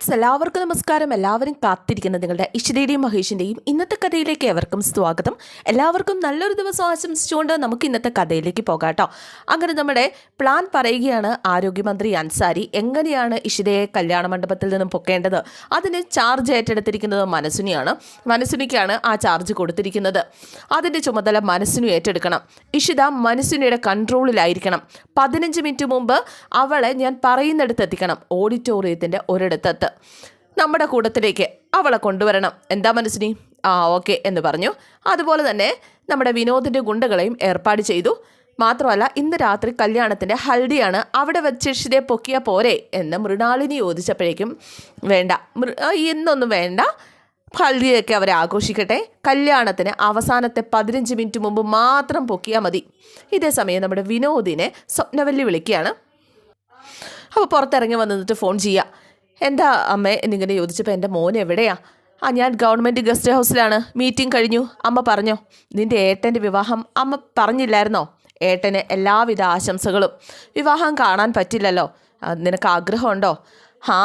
Friends എല്ലാവർക്കും നമസ്കാരം. എല്ലാവരും കാത്തിരിക്കുന്ന നിങ്ങളുടെ ഇഷ്ടയുടെയും മഹേഷിന്റെയും ഇന്നത്തെ കഥയിലേക്ക് എവർക്കും സ്വാഗതം. എല്ലാവർക്കും നല്ലൊരു ദിവസം ആശംസിച്ചുകൊണ്ട് നമുക്ക് ഇന്നത്തെ കഥയിലേക്ക് പോകാം കേട്ടോ അങ്ങനെ നമ്മുടെ പ്ലാൻ പറയുകയാണ് ആരോഗ്യമന്ത്രി അൻസാരി. എങ്ങനെയാണ് ഇഷിതയെ കല്യാണ മണ്ഡപത്തിൽ നിന്നും പൊക്കേണ്ടത്? അതിന് ചാർജ് ഏറ്റെടുത്തിരിക്കുന്നത് മനസ്സുനിയാണ്. മനസ്സുനിക്കാണ് ആ ചാർജ് കൊടുത്തിരിക്കുന്നത്. അതിന്റെ ചുമതല മനസ്സിനു ഏറ്റെടുക്കണം. ഇഷിത മനസ്സിനിയുടെ കൺട്രോളിലായിരിക്കണം പതിനഞ്ച് മിനിറ്റ് മുമ്പ് അവളെ ഞാൻ പറയുന്നിടത്ത് എത്തിക്കണം ഓഡിറ്റോറിയത്തിന്റെ ഒരിടത്തെത്ത്. നമ്മുടെ കൂട്ടത്തിലേക്ക് അവളെ കൊണ്ടുവരണം. എന്താ മനസ്സിനി? ആ ഓക്കെ എന്ന് പറഞ്ഞു. അതുപോലെ തന്നെ നമ്മുടെ വിനോദിന്റെ ഗുണ്ടകളെയും ഏർപ്പാട് ചെയ്തു. മാത്രമല്ല ഇന്ന് രാത്രി കല്യാണത്തിന്റെ ഹൽദിയാണ് അവിടെ വെച്ച് പൊക്കിയ പോരെ എന്ന് മൃണാളിനി ചോദിച്ചപ്പോഴേക്കും വേണ്ട ഇന്നൊന്നും വേണ്ട. ഹൽദിയൊക്കെ അവരെ ആഘോഷിക്കട്ടെ. കല്യാണത്തിന് അവസാനത്തെ പതിനഞ്ച് മിനിറ്റ് മുമ്പ് മാത്രം പൊക്കിയാൽ മതി. ഇതേ സമയം നമ്മുടെ വിനോദിനെ സ്വപ്നവല്ലി വിളിക്കുകയാണ്. അപ്പോൾ പുറത്തിറങ്ങി വന്നിട്ട് ഫോൺ ചെയ്യുക എന്താ അമ്മേ എന്നിങ്ങനെ ചോദിച്ചപ്പോൾ എന്റെ മോൻ എവിടെയാ? ആ ഞാൻ ഗവൺമെന്റ് ഗസ്റ്റ് ഹൗസിലാണ് മീറ്റിംഗ് കഴിഞ്ഞു. അമ്മ പറഞ്ഞോ നിന്റെ ഏട്ടന്റെ വിവാഹം അമ്മ പറഞ്ഞില്ലായിരുന്നോ? ഏട്ടന് എല്ലാവിധ ആശംസകളും. വിവാഹം കാണാൻ പറ്റില്ലല്ലോ. നിനക്ക് ആഗ്രഹമുണ്ടോ? ആ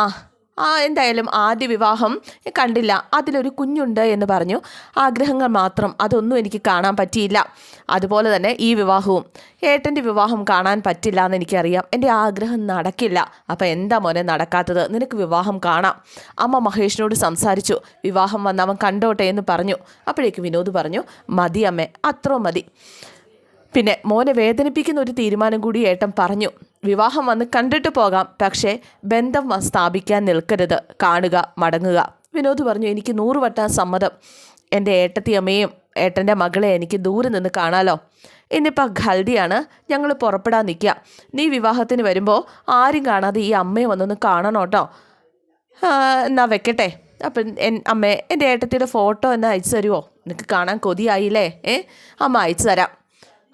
എന്തായാലും ആദ്യ വിവാഹം കണ്ടില്ല. അതിലൊരു കുഞ്ഞുണ്ട് എന്ന് പറഞ്ഞു. ആഗ്രഹങ്ങൾ മാത്രം അതൊന്നും എനിക്ക് കാണാൻ പറ്റിയില്ല. അതുപോലെ തന്നെ ഈ വിവാഹവും. ഏട്ടന്റെ വിവാഹം കാണാൻ പറ്റില്ല എന്ന് എനിക്കറിയാം. എന്റെ ആഗ്രഹം നടക്കില്ല. അപ്പം എന്താ മോനെ നടക്കാത്തത്? നിനക്ക് വിവാഹം കാണാം. അമ്മ മഹേഷിനോട് സംസാരിച്ചു. വിവാഹം വന്ന് അവൻ കണ്ടോട്ടെ എന്ന് പറഞ്ഞു. അപ്പോഴേക്ക് വിനോദ് പറഞ്ഞു മതി അമ്മേ അത്രോ മതി. പിന്നെ മോനെ വേദനിപ്പിക്കുന്ന ഒരു തീരുമാനം കൂടി ഏട്ടൻ പറഞ്ഞു. വിവാഹം വന്ന് കണ്ടിട്ട് പോകാം. പക്ഷേ ബന്ധം സ്ഥാപിക്കാൻ നിൽക്കരുത്. കാണുക മടങ്ങുക. വിനോദ് പറഞ്ഞു എനിക്ക് നൂറ് വട്ട സമ്മതം. എന്റെ ഏട്ടത്തിയമ്മയും ഏട്ടന്റെ മകളെ എനിക്ക് ദൂരെ നിന്ന് കാണാലോ. ഇന്നിപ്പോൾ ഖൽദിയാണ്. ഞങ്ങൾ പുറപ്പെടാൻ നിൽക്കുക നീ വിവാഹത്തിന് വരുമ്പോൾ ആരും കാണാതെ ഈ അമ്മയെ വന്നൊന്ന് കാണണം കേട്ടോ എന്നാ വെക്കട്ടെ. അപ്പം എൻ അമ്മേ എന്റെ ഏട്ടത്തിയുടെ ഫോട്ടോ എന്നാ അയച്ചു തരുമോ നിനക്ക് കാണാൻ കൊതിയായില്ലേ? ഏ? അമ്മ അയച്ചു തരാം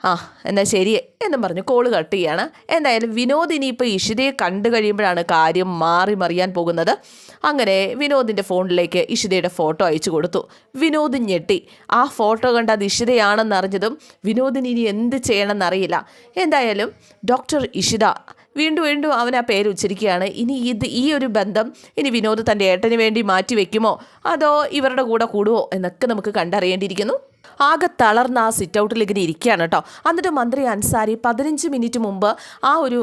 ആ എന്നാൽ ശരി. എന്നും പറഞ്ഞു കോൾ കട്ട് ചെയ്യാണ്. എന്തായാലും വിനോദ് ഇനിയിപ്പോൾ ഇഷിതയെ കണ്ടു കഴിയുമ്പോഴാണ് കാര്യം മാറി മറിയാൻ പോകുന്നത്. അങ്ങനെ വിനോദിന്റെ ഫോണിലേക്ക് ഇഷിതയുടെ ഫോട്ടോ അയച്ചു കൊടുത്തു. വിനോദ് ഞെട്ടി. ആ ഫോട്ടോ കണ്ട അത് ഇഷിതയാണെന്ന് അറിഞ്ഞതും വിനോദിന് ഇനി എന്ത് ചെയ്യണമെന്നറിയില്ല എന്തായാലും ഡോക്ടർ ഇഷിത വീണ്ടും വീണ്ടും അവൻ ആ പേര് ഉച്ചരിക്കുകയാണ്. ഇനി ഇത് ഈ ഒരു ബന്ധം ഇനി വിനോദ് തന്റെ ഏട്ടന് വേണ്ടി മാറ്റി വെക്കുമോ അതോ ഇവരുടെ കൂടെ കൂടുമോ എന്നൊക്കെ നമുക്ക് കണ്ടറിയേണ്ടിയിരിക്കുന്നു. ആകെ തളർന്ന ആ സിറ്റ് ഔട്ടിൽ ഇങ്ങനെ ഇരിക്കുകയാണ് കേട്ടോ. എന്നിട്ട് മന്ത്രി അൻസാരി പതിനഞ്ച് മിനിറ്റ് മുമ്പ് ആ ഒരു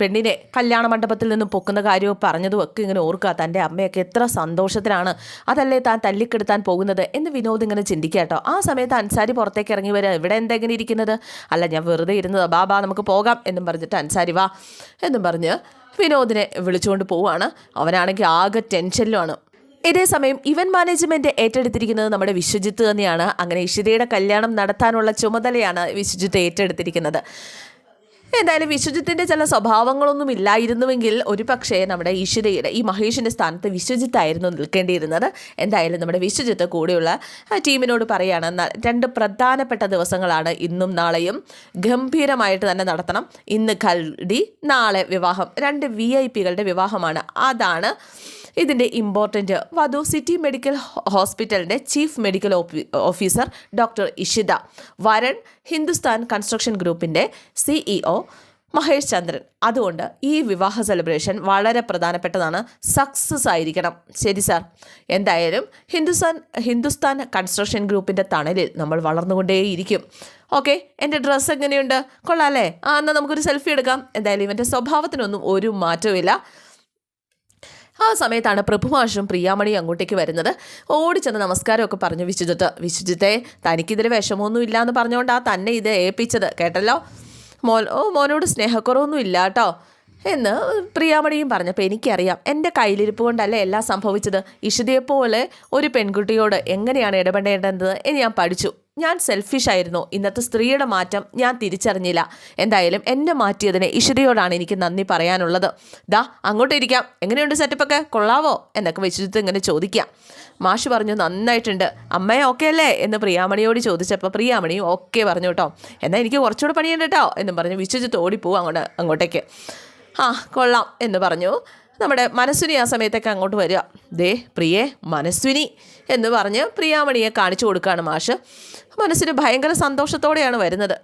പെണ്ണിനെ കല്യാണ മണ്ഡപത്തിൽ നിന്ന് പൊക്കുന്ന കാര്യവും പറഞ്ഞതും ഒക്കെ ഇങ്ങനെ ഓർക്കുക. തന്റെ അമ്മയൊക്കെ എത്ര സന്തോഷത്തിലാണ്. അതല്ലേ താൻ തല്ലിക്കെടുത്താൻ പോകുന്നത് എന്ന് വിനോദ് ഇങ്ങനെ ചിന്തിക്കുക കേട്ടോ. ആ സമയത്ത് അൻസാരി പുറത്തേക്ക് ഇറങ്ങി വരിക ഇവിടെ എന്തെങ്ങനെ ഇരിക്കുന്നത്? അല്ല ഞാൻ വെറുതെ ഇരുന്നത്. ബാബാ നമുക്ക് പോകാം. എന്നും പറഞ്ഞിട്ട് അൻസാരി വാ എന്നും പറഞ്ഞ് വിനോദിനെ വിളിച്ചുകൊണ്ട് പോവുകയാണ് അവനാണെങ്കിൽ ആകെ ടെൻഷനിലുമാണ് ഇതേ സമയം ഇവന്റ് മാനേജ്മെന്റ് ഏറ്റെടുത്തിരിക്കുന്നത് നമ്മുടെ വിശ്വജിത്ത് തന്നെയാണ്. അങ്ങനെ ഇഷിതയുടെ കല്യാണം നടത്താനുള്ള ചുമതലയാണ് വിശ്വജിത്ത് ഏറ്റെടുത്തിരിക്കുന്നത്. എന്തായാലും വിശ്വജിത്തിന്റെ ചില സ്വഭാവങ്ങളൊന്നും ഇല്ലായിരുന്നുവെങ്കിൽ ഒരു പക്ഷേ നമ്മുടെ ഈശ്വരയുടെ ഈ മഹേഷിന്റെ സ്ഥാനത്ത് വിശ്വജിത്തായിരുന്നു നിൽക്കേണ്ടിയിരുന്നത്. എന്തായാലും നമ്മുടെ വിശ്വജിത്ത് കൂടെയുള്ള ടീമിനോട് പറയാണ് രണ്ട് പ്രധാനപ്പെട്ട ദിവസങ്ങളാണ് ഇന്നും നാളെയും. ഗംഭീരമായിട്ട് തന്നെ നടത്തണം. ഇന്ന് കൽഡി നാളെ വിവാഹം. രണ്ട് വി ഐ പികളുടെ വിവാഹമാണ്. അതാണ് ഇതിന്റെ ഇമ്പോർട്ടന്റ് വധു സിറ്റി മെഡിക്കൽ ഹോസ്പിറ്റലിന്റെ chief medical officer doctor Ishita. Varun Hindustan construction ഗ്രൂപ്പിന്റെ സിഇഒ മഹേഷ് ചന്ദ്രൻ. അതുകൊണ്ട് ഈ വിവാഹ സെലിബ്രേഷൻ വളരെ പ്രധാനപ്പെട്ടതാണ്. സക്സസ് ആയിരിക്കണം. ശരി സാർ എന്തായാലും ഹിന്ദുസ്ഥാൻ ഹിന്ദുസ്ഥാൻ കൺസ്ട്രക്ഷൻ ഗ്രൂപ്പിന്റെ തണലിൽ നമ്മൾ വളർന്നുകൊണ്ടേയിരിക്കും. ഓക്കെ എന്റെ ഡ്രസ്സ് എങ്ങനെയുണ്ട്? കൊള്ളാല്ലേ? ആ എന്നാൽ നമുക്കൊരു സെൽഫി എടുക്കാം. എന്തായാലും ഇവന്റെ സ്വഭാവത്തിനൊന്നും ഒരു മാറ്റവുമില്ല. ആ സമയത്താണ് പ്രഭുമാഷും പ്രിയാമണിയും അങ്ങോട്ടേക്ക് വരുന്നത്. ഓടിച്ചെന്ന് നമസ്കാരമൊക്കെ പറഞ്ഞു വിശുജിത്ത് വിശുജിത്തെ തനിക്കിതിൽ വിഷമമൊന്നും ഇല്ല എന്ന് പറഞ്ഞുകൊണ്ട് ആ തന്നെ ഇത് ഏൽപ്പിച്ചത്. കേട്ടല്ലോ? മോൻ ഓ മോനോട് സ്നേഹക്കുറവൊന്നും ഇല്ല കേട്ടോ എന്ന് പ്രിയാമണിയും പറഞ്ഞപ്പോൾ എനിക്കറിയാം എന്റെ കയ്യിലിരിപ്പ് കൊണ്ടല്ലേ എല്ലാം സംഭവിച്ചത്? ഇഷിതയെപ്പോലെ ഒരു പെൺകുട്ടിയോട് എങ്ങനെയാണ് ഇടപെടേണ്ടത് എന്ന് ഞാൻ പഠിച്ചു. ഞാൻ സെൽഫിഷ് ആയിരുന്നു. ഇന്നത്തെ സ്ത്രീയുടെ മാറ്റം ഞാൻ തിരിച്ചറിഞ്ഞില്ല. എന്തായാലും എന്നെ മാറ്റിയതിന് ഇഷിതയോടാണ് എനിക്ക് നന്ദി പറയാനുള്ളത്. ദാ അങ്ങോട്ട് ഇരിക്കാം. എങ്ങനെയുണ്ട് സെറ്റപ്പൊക്കെ കൊള്ളാവോ? എന്നൊക്കെ വെച്ചിട്ട് ഇങ്ങനെ ചോദിക്കാം മാഷ് പറഞ്ഞു നന്നായിട്ടുണ്ട്. അമ്മയെ ഓക്കെ അല്ലേ? എന്ന് പ്രിയാമണിയോട് ചോദിച്ചപ്പോൾ പ്രിയാമണിയും ഓക്കെ പറഞ്ഞു കേട്ടോ. എന്നാൽ എനിക്ക് കുറച്ചുകൂടെ പണിയുണ്ട് കേട്ടോ എന്നും പറഞ്ഞു വിശ്വജിത്ത് ഓടിപ്പോവും അങ്ങോട്ട് അങ്ങോട്ടേക്ക്. ആ കൊള്ളാം എന്ന് പറഞ്ഞു. നമ്മുടെ മനസ്വിനി ആ സമയത്തൊക്കെ അങ്ങോട്ട് വരിക. ദേ പ്രിയേ മനസ്വിനി എന്ന് പറഞ്ഞ് പ്രിയാമണിയെ കാണിച്ചു കൊടുക്കുകയാണ് മാഷ്. മനസ്സിന് ഭയങ്കര സന്തോഷത്തോടെയാണ് വരുന്നത്.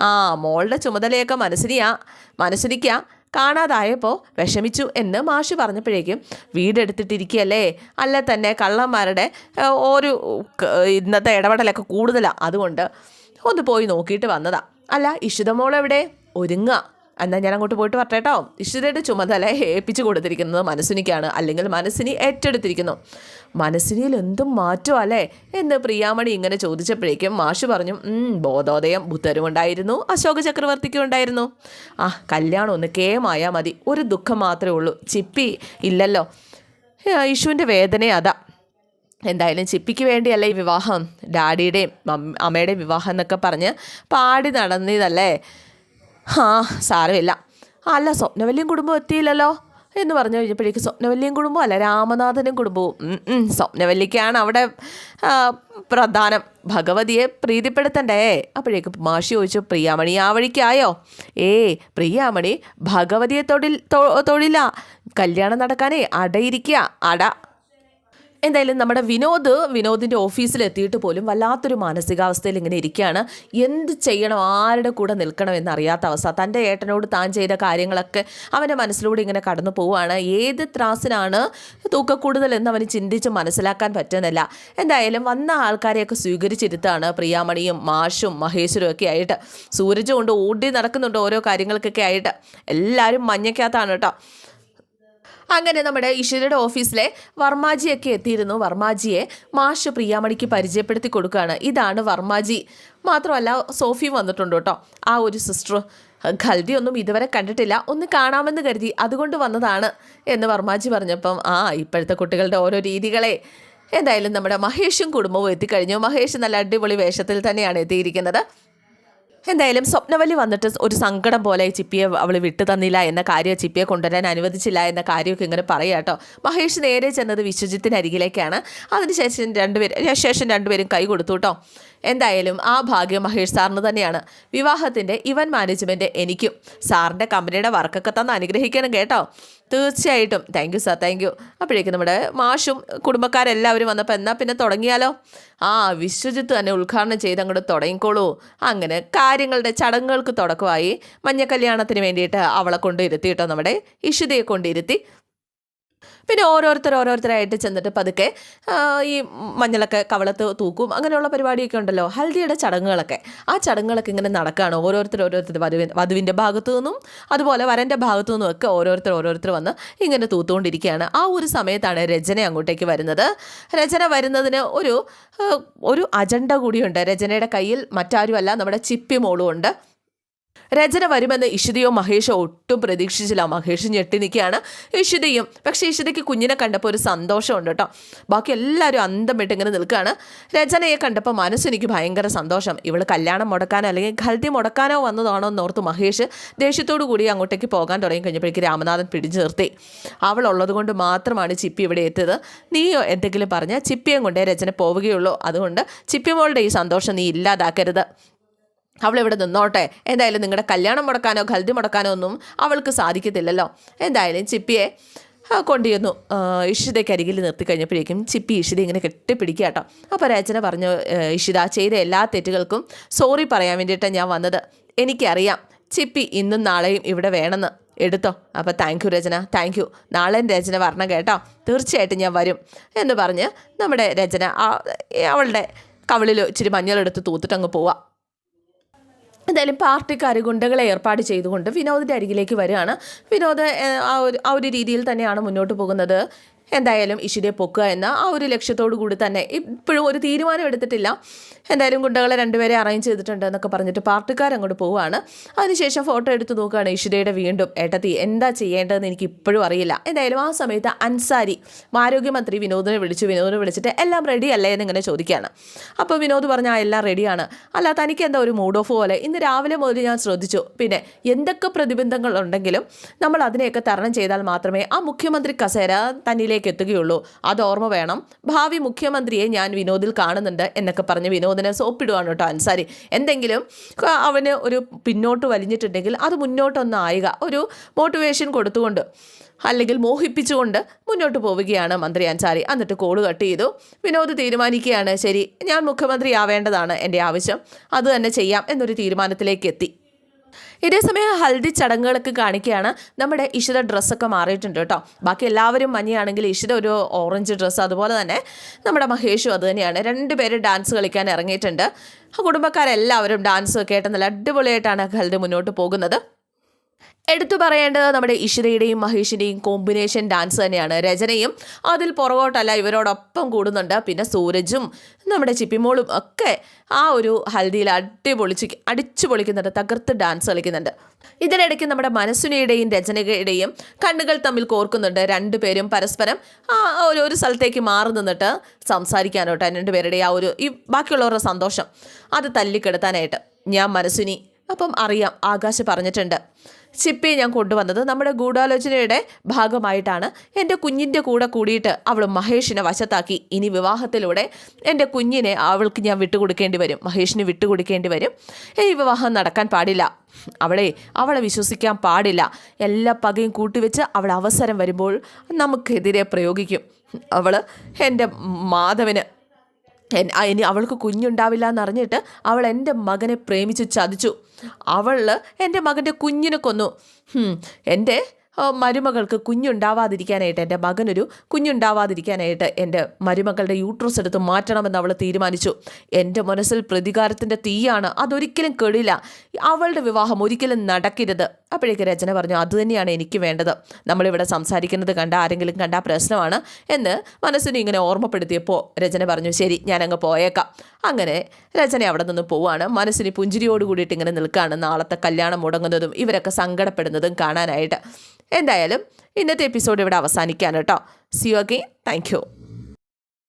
ആ മോളുടെ ചുമതലയൊക്കെ മനസ്സിനിയാ. മനസ്സിനിക്കാ. കാണാതായപ്പോൾ വിഷമിച്ചു എന്ന് മാഷ് പറഞ്ഞപ്പോഴേക്കും വീടെടുത്തിട്ടിരിക്കുകയല്ലേ? അല്ല തന്നെ കള്ളന്മാരുടെ ഒരു ഇന്നത്തെ ഇടപെടലൊക്കെ കൂടുതലാണ് അതുകൊണ്ട് ഒന്ന് പോയി നോക്കിയിട്ട് വന്നതാ. അല്ല ഇഷിതമോളെവിടെ? ഒരുങ്ങുക എന്നാൽ ഞാൻ അങ്ങോട്ട് പോയിട്ട് വരട്ടെ കേട്ടോ. ഇഷിതയുടെ ചുമതല ഏൽപ്പിച്ചു കൊടുത്തിരിക്കുന്നത് മനസ്സിനിക്കാണ്. അല്ലെങ്കിൽ മനസ്സിനി ഏറ്റെടുത്തിരിക്കുന്നു. മനസ്സിനിയിൽ എന്തും മാറ്റം അല്ലേ? എന്ന് പ്രിയാമണി ഇങ്ങനെ ചോദിച്ചപ്പോഴേക്കും മാഷ് പറഞ്ഞു "ഉം, ബോധോദയം ബുദ്ധരും ഉണ്ടായിരുന്നു അശോക ചക്രവർത്തിക്കും ഉണ്ടായിരുന്നു. ആ കല്യാണം ഒന്ന് കേമായാൽ മതി. ഒരു ദുഃഖം മാത്രമേ ഉള്ളൂ. ചിപ്പി ഇല്ലല്ലോ. യേശുവിന്റെ വേദന അതാ. എന്തായാലും ചിപ്പിക്ക് വേണ്ടിയല്ല ഈ വിവാഹം. ഡാഡിയുടെയും അമ്മയുടെയും വിവാഹം എന്നൊക്കെ പറഞ്ഞ് പാടി നടന്നതല്ലേ? ആ സാരമില്ല. അല്ല സ്വപ്നവല്ലിയും കുടുംബം എത്തിയില്ലല്ലോ എന്ന് പറഞ്ഞു കഴിഞ്ഞപ്പോഴേക്ക് സ്വപ്നവല്ലിയും കുടുംബം അല്ല രാമനാഥനും കുടുംബവും. സ്വപ്നവല്ലിക്കാണ് അവിടെ പ്രധാനം. ഭഗവതിയെ പ്രീതിപ്പെടുത്തണ്ടേ? അപ്പോഴേക്ക് മാഷി ചോദിച്ചു പ്രിയാമണി ആ വഴിക്കായോ? ഏ പ്രിയാമണി ഭഗവതിയെ തൊഴിൽ തൊഴിലാ കല്യാണം നടക്കാനേ അടയിരിക്കുക അട എന്തായാലും നമ്മുടെ വിനോദ് വിനോദിന്റെ ഓഫീസിൽ എത്തിയിട്ട് പോലും വല്ലാത്തൊരു മാനസികാവസ്ഥയിൽ ഇങ്ങനെ ഇരിക്കുകയാണ്. എന്ത് ചെയ്യണം? ആരുടെ കൂടെ നിൽക്കണം എന്നറിയാത്ത അവസ്ഥ. തന്റെ ഏട്ടനോട് താൻ ചെയ്ത കാര്യങ്ങളൊക്കെ അവന്റെ മനസ്സിലൂടെ ഇങ്ങനെ കടന്നു പോവുകയാണ്. ഏത് ത്രാസിനാണ് തൂക്കക്കൂടുതൽ എന്ന് അവന് ചിന്തിച്ച് മനസ്സിലാക്കാൻ പറ്റുന്നില്ല. എന്തായാലും വന്ന ആൾക്കാരെയൊക്കെ സ്വീകരിച്ചിരുത്താണ് പ്രിയാമണിയും മാഷും മഹേശ്വരും ഒക്കെ ആയിട്ട്. സൂരജ് കൊണ്ട് ഓടി നടക്കുന്നുണ്ട് ഓരോ കാര്യങ്ങൾക്കൊക്കെ ആയിട്ട്. എല്ലാവരും മഞ്ഞക്കകത്താണ് കേട്ടോ. അങ്ങനെ നമ്മുടെ ഈശ്വരയുടെ ഓഫീസിലെ വർമാജിയൊക്കെ എത്തിയിരുന്നു. വർമാജിയെ മാഷ് പ്രിയാമണിക്ക് പരിചയപ്പെടുത്തി കൊടുക്കുകയാണ്. ഇതാണ് വർമാജി. മാത്രമല്ല സോഫിയും വന്നിട്ടുണ്ട് കേട്ടോ. ആ ഒരു സിസ്റ്റർ ഖൽദി ഒന്നും ഇതുവരെ കണ്ടിട്ടില്ല. ഒന്ന് കാണാമെന്ന് കരുതി അതുകൊണ്ട് വന്നതാണ് എന്ന് വർമാജി പറഞ്ഞപ്പം ആ ഇപ്പോഴത്തെ കുട്ടികളുടെ ഓരോ രീതികളെ എന്തായാലും നമ്മുടെ മഹേഷും കുടുംബവും എത്തിക്കഴിഞ്ഞു. മഹേഷ് നല്ല അടിപൊളി വേഷത്തിൽ തന്നെയാണ് എത്തിയിരിക്കുന്നത്. എന്തായാലും സ്വപ്നവലി വന്നിട്ട് ഒരു സങ്കടം പോലെ ചിപ്പിയെ അവൾ വിട്ടു തന്നില്ല എന്ന കാര്യം ചിപ്പിയെ കൊണ്ടുവരാൻ അനുവദിച്ചില്ല എന്ന കാര്യമൊക്കെ ഇങ്ങനെ പറയുക കേട്ടോ. മഹേഷ് നേരെ ചെന്നത് വിശ്വജിത്തിന് അരികിലേക്കാണ്. അതിനുശേഷം രണ്ടുപേരും ശേഷം രണ്ടുപേരും കൈ കൊടുത്തു കേട്ടോ. എന്തായാലും ആ ഭാഗ്യം മഹേഷ് സാറിന് തന്നെയാണ്. വിവാഹത്തിന്റെ ഇവൻ മാനേജ്മെന്റ് എനിക്കും. സാറിന്റെ കമ്പനിയുടെ വർക്കൊക്കെ തന്ന് അനുഗ്രഹിക്കണം കേട്ടോ. തീർച്ചയായിട്ടും. Thank you sir thank you അപ്പോഴേക്കും നമ്മുടെ മാഷും കുടുംബക്കാരെല്ലാവരും വന്നപ്പോൾ എന്നാൽ പിന്നെ തുടങ്ങിയാലോ? ആ വിശ്വജിത്ത് തന്നെ ഉദ്ഘാടനം ചെയ്ത് അങ്ങോട്ട് തുടങ്ങിക്കോളൂ. അങ്ങനെ കാര്യങ്ങളുടെ ചടങ്ങുകൾക്ക് തുടക്കമായി മഞ്ഞ കല്യാണത്തിന് വേണ്ടിയിട്ട് അവളെ കൊണ്ട് ഇരുത്തിയിട്ടോ നമ്മുടെ ഇഷിതയെ കൊണ്ടിരുത്തി പിന്നെ ഓരോരുത്തർ ഓരോരുത്തരായിട്ട് ചെന്നിട്ട് പതുക്കെ ഈ മഞ്ഞളൊക്കെ കവളത്ത് തൂക്കും അങ്ങനെയുള്ള പരിപാടിയൊക്കെ ഉണ്ടല്ലോ. ഹൽദിയുടെ ചടങ്ങുകളൊക്കെ. ആ ചടങ്ങുകളൊക്കെ ഇങ്ങനെ നടക്കുകയാണ് ഓരോരുത്തർ ഓരോരുത്തർ വധുവിൻ വധുവിന്റെ ഭാഗത്തു നിന്നും അതുപോലെ വരന്റെ ഭാഗത്തു നിന്നും ഒക്കെ ഓരോരുത്തർ ഓരോരുത്തർ വന്ന് ഇങ്ങനെ തൂത്തുകൊണ്ടിരിക്കുകയാണ്. ആ ഒരു സമയത്താണ് രചന അങ്ങോട്ടേക്ക് വരുന്നത്. രചന വരുന്നതിന് ഒരു ഒരു അജണ്ട കൂടിയുണ്ട്. രചനയുടെ കയ്യിൽ മറ്റാരുമല്ല നമ്മുടെ ചിപ്പി മോളും ഉണ്ട്. രചന വരുമെന്ന് ഇഷിതയോ മഹേഷോ ഒട്ടും പ്രതീക്ഷിച്ചില്ല. മഹേഷ് ഞെട്ടി നിൽക്കുകയാണ്. ഇഷിതയും പക്ഷേ ഇഷിതയ്ക്ക് കുഞ്ഞിനെ കണ്ടപ്പോൾ ഒരു സന്തോഷമുണ്ട് കേട്ടോ. ബാക്കി എല്ലാവരും അന്തം വിട്ട് ഇങ്ങനെ നിൽക്കുകയാണ്. രചനയെ കണ്ടപ്പോൾ മനസ്സെനിക്ക് ഭയങ്കര സന്തോഷം. ഇവൾ കല്യാണം മുടക്കാനോ അല്ലെങ്കിൽ ഖൽദി മുടക്കാനോ വന്നതാണോ എന്നോർത്ത് മഹേഷ് ദേഷ്യത്തോടു കൂടി അങ്ങോട്ടേക്ക് പോകാൻ തുടങ്ങി. കഴിഞ്ഞപ്പോഴേക്ക് രാമനാഥൻ പിടിച്ചു നിർത്തി. അവൾ ഉള്ളതുകൊണ്ട് മാത്രമാണ് ചിപ്പി ഇവിടെ എത്തിയത്. നീയോ എന്തെങ്കിലും പറഞ്ഞാൽ ചിപ്പിയും കൊണ്ടേ രചന പോവുകയുള്ളൂ. അതുകൊണ്ട് ചിപ്പിമോളുടെ ഈ സന്തോഷം നീ ഇല്ലാതാക്കരുത്. അവളിവിടെ നിന്നോട്ടെ. എന്തായാലും നിങ്ങളുടെ കല്യാണം മുടക്കാനോ ഖൽദി മുടക്കാനോ ഒന്നും അവൾക്ക് സാധിക്കത്തില്ലല്ലോ. എന്തായാലും ചിപ്പിയെ ആ, ഇഷിതയ്ക്ക് അരികിൽ നിർത്തി കഴിഞ്ഞപ്പോഴേക്കും ചിപ്പി ഇഷിത ഇങ്ങനെ കെട്ടിപ്പിടിക്കുക കേട്ടോ. അപ്പോൾ രചന പറഞ്ഞു "ഏ, ഇഷിത ചെയ്ത എല്ലാ തെറ്റുകൾക്കും സോറി പറയാൻ വേണ്ടിയിട്ടാണ് ഞാൻ വന്നത്. എനിക്കറിയാം ചിപ്പി ഇന്നും നാളെയും ഇവിടെ വേണമെന്ന്. എടുത്തോ. അപ്പോൾ thank you Rachana thank you നാളെ രചന വരണം കേട്ടോ. തീർച്ചയായിട്ടും ഞാൻ വരും എന്ന് പറഞ്ഞ് നമ്മുടെ രചന അവളുടെ കവളിൽ ഇച്ചിരി മഞ്ഞളെടുത്ത് തൂത്തിട്ടങ്ങ് പോവാം. എന്തായാലും പാർട്ടിക്കാർ ഗുണ്ടകളെ ഏർപ്പാട് ചെയ്തുകൊണ്ട് വിനോദിന്റെ അരികിലേക്ക് വരികയാണ്. വിനോദ് ആ ഒരു ആ ഒരു രീതിയിൽ തന്നെയാണ് മുന്നോട്ട് പോകുന്നത്. എന്തായാലും ഇഷിനെ പൊക്കുക എന്ന ആ ഒരു ലക്ഷ്യത്തോടു കൂടി തന്നെ ഇപ്പോഴും ഒരു തീരുമാനം എടുത്തിട്ടില്ല. എന്തായാലും ഗുണ്ടകളെ രണ്ടുപേരെ അറേഞ്ച് ചെയ്തിട്ടുണ്ട് എന്നൊക്കെ പറഞ്ഞിട്ട് പാർട്ടിക്കാർ അങ്ങോട്ട് പോവുകയാണ്. അതിനുശേഷം ഫോട്ടോ എടുത്ത് നോക്കുകയാണ് ഇഷിതയുടെ വീണ്ടും. ഏട്ടത്തി എന്താ ചെയ്യേണ്ടതെന്ന് എനിക്ക് ഇപ്പോഴും അറിയില്ല. എന്തായാലും ആ സമയത്ത് അൻസാരി ആരോഗ്യമന്ത്രി വിനോദിനെ വിളിച്ചു. വിനോദിനെ വിളിച്ചിട്ട് എല്ലാം റെഡി അല്ലേ? എന്നിങ്ങനെ ചോദിക്കുകയാണ്. അപ്പോൾ വിനോദ് പറഞ്ഞ എല്ലാം റെഡിയാണ് അല്ല തനിക്ക് എന്താ ഒരു മൂഡ് ഓഫ് പോലെ? ഇന്ന് രാവിലെ മുതൽ ഞാൻ ശ്രദ്ധിച്ചു. പിന്നെ എന്തൊക്കെ പ്രതിബന്ധങ്ങൾ ഉണ്ടെങ്കിലും നമ്മൾ അതിനെയൊക്കെ തരണം ചെയ്താൽ മാത്രമേ ആ മുഖ്യമന്ത്രി കസേര തന്നിലേക്ക് എത്തുകയുള്ളൂ. അത് ഓർമ്മ വേണം. ഭാവി മുഖ്യമന്ത്രിയെ ഞാൻ വിനോദിൽ കാണുന്നുണ്ട് എന്നൊക്കെ പറഞ്ഞ് വിനോദിനെ സോപ്പിടുവാണ് കേട്ടോ അൻസാരി. എന്തെങ്കിലും അവന് ഒരു പിന്നോട്ട് വലിഞ്ഞിട്ടുണ്ടെങ്കിൽ അത് മുന്നോട്ടൊന്ന് ആയുക ഒരു മോട്ടിവേഷൻ കൊടുത്തുകൊണ്ട് അല്ലെങ്കിൽ മോഹിപ്പിച്ചുകൊണ്ട് മുന്നോട്ട് പോവുകയാണ് മന്ത്രി അൻസാരി. എന്നിട്ട് കോൾ കട്ട് ചെയ്തു. വിനോദ് തീരുമാനിക്കുകയാണ്. ശരി ഞാൻ മുഖ്യമന്ത്രി ആവേണ്ടതാണ് എന്റെ ആവശ്യം. അത് തന്നെ ചെയ്യാം എന്നൊരു തീരുമാനത്തിലേക്ക് എത്തി. ഇതേസമയം ഹൽദി ചടങ്ങുകളൊക്കെ കാണിക്കുകയാണ്. നമ്മുടെ ഇഷിത ഡ്രസ്സൊക്കെ മാറിയിട്ടുണ്ട് കേട്ടോ. ബാക്കി എല്ലാവരും മഞ്ഞയാണെങ്കിൽ ഇഷിത ഒരു ഓറഞ്ച് ഡ്രസ്സ് അതുപോലെ തന്നെ നമ്മുടെ മഹേഷും അത് തന്നെയാണ്. രണ്ടുപേരും ഡാൻസ് കളിക്കാൻ ഇറങ്ങിയിട്ടുണ്ട്. കുടുംബക്കാരെല്ലാവരും ഡാൻസ് ഒക്കെ ആയിട്ട് നല്ല അടിപൊളിയായിട്ടാണ് ഹൽദി മുന്നോട്ട് പോകുന്നത്. എടുത്തു പറയേണ്ടത് നമ്മുടെ ഇഷിതയുടെയും മഹേഷിന്റെയും കോമ്പിനേഷൻ ഡാൻസ് തന്നെയാണ്. രചനയും അതിൽ പുറകോട്ടല്ല ഇവരോടൊപ്പം കൂടുന്നുണ്ട്. പിന്നെ സൂരജും നമ്മുടെ ചിപ്പിമോളും ഒക്കെ ആ ഒരു ഹൽദിയിൽ അടിപൊളിച്ച് അടിച്ചു പൊളിക്കുന്നുണ്ട് തകർത്ത് ഡാൻസ് കളിക്കുന്നുണ്ട്. ഇതിനിടയ്ക്ക് നമ്മുടെ മനസ്സുനയുടെയും രചനയുടെയും കണ്ണുകൾ തമ്മിൽ കോർക്കുന്നുണ്ട്. രണ്ടുപേരും പരസ്പരം ആ ഒരു ഒരു സ്ഥലത്തേക്ക് മാറി നിന്നിട്ട് സംസാരിക്കാനോട്ടെ രണ്ടുപേരുടെ ആ ഒരു ഈ ബാക്കിയുള്ളവരുടെ സന്തോഷം അത് തല്ലിക്കെടുത്താനായിട്ട് ഞാൻ മനസ്സുനി അപ്പം അറിയാം ആകാശ് പറഞ്ഞിട്ടുണ്ട്. ചിപ്പിയെ ഞാൻ കൊണ്ടുവന്നത് നമ്മുടെ ഗൂഢാലോചനയുടെ ഭാഗമായിട്ടാണ്. എന്റെ കുഞ്ഞിന്റെ കൂടെ കൂടിയിട്ട് അവൾ മഹേഷിനെ വശത്താക്കി. ഇനി വിവാഹത്തിലൂടെ എന്റെ കുഞ്ഞിനെ അവൾക്ക് ഞാൻ വിട്ടുകൊടുക്കേണ്ടി വരും. മഹേഷിന് വിട്ടുകൊടുക്കേണ്ടി വരും. ഈ വിവാഹം നടക്കാൻ പാടില്ല. അവളെ അവളെ വിശ്വസിക്കാൻ പാടില്ല. എല്ലാ പകയും കൂട്ടിവെച്ച് അവൾ അവസരം വരുമ്പോൾ നമുക്കെതിരെ പ്രയോഗിക്കും. അവൾ എന്റെ മാധവന് ഇനി അവൾക്ക് കുഞ്ഞുണ്ടാവില്ല എന്നറിഞ്ഞിട്ട് അവൾ എന്റെ മകനെ പ്രേമിച്ച് ചതിച്ചു. അവൾ എന്റെ മകന്റെ കുഞ്ഞിനെ കൊന്നു. എന്റെ മരുമകൾക്ക് കുഞ്ഞുണ്ടാവാതിരിക്കാനായിട്ട് എന്റെ മകനൊരു കുഞ്ഞുണ്ടാവാതിരിക്കാനായിട്ട് എന്റെ മരുമകളുടെ യൂട്രസ് എടുത്ത് മാറ്റണമെന്ന് അവൾ തീരുമാനിച്ചു. എന്റെ മനസ്സിൽ പ്രതികാരത്തിന്റെ തീയാണ്. അതൊരിക്കലും കെടില്ല. അവളുടെ വിവാഹം ഒരിക്കലും നടക്കരുത്. അപ്പോഴേക്ക് രചന പറഞ്ഞു അതുതന്നെയാണ് എനിക്ക് വേണ്ടത്. നമ്മളിവിടെ സംസാരിക്കുന്നത് കണ്ട ആരെങ്കിലും കണ്ട പ്രശ്നമാണ് എന്ന് മനസ്സിനെ ഇങ്ങനെ ഓർമ്മപ്പെടുത്തിയപ്പോൾ രചന പറഞ്ഞു ശരി ഞാനങ്ങ് പോയേക്കാം. അങ്ങനെ രചന അവിടെ നിന്ന് പോവുകയാണ് മനസ്സിന് പുഞ്ചിരിയോട് കൂടിയിട്ട് ഇങ്ങനെ നിൽക്കുകയാണ് നാളത്തെ കല്യാണം മുടങ്ങുന്നതും ഇവരൊക്കെ സങ്കടപ്പെടുന്നതും കാണാനായിട്ട്. എന്തായാലും ഇന്നത്തെ എപ്പിസോഡ് ഇവിടെ അവസാനിക്കാൻ കേട്ടോ. See you again thank you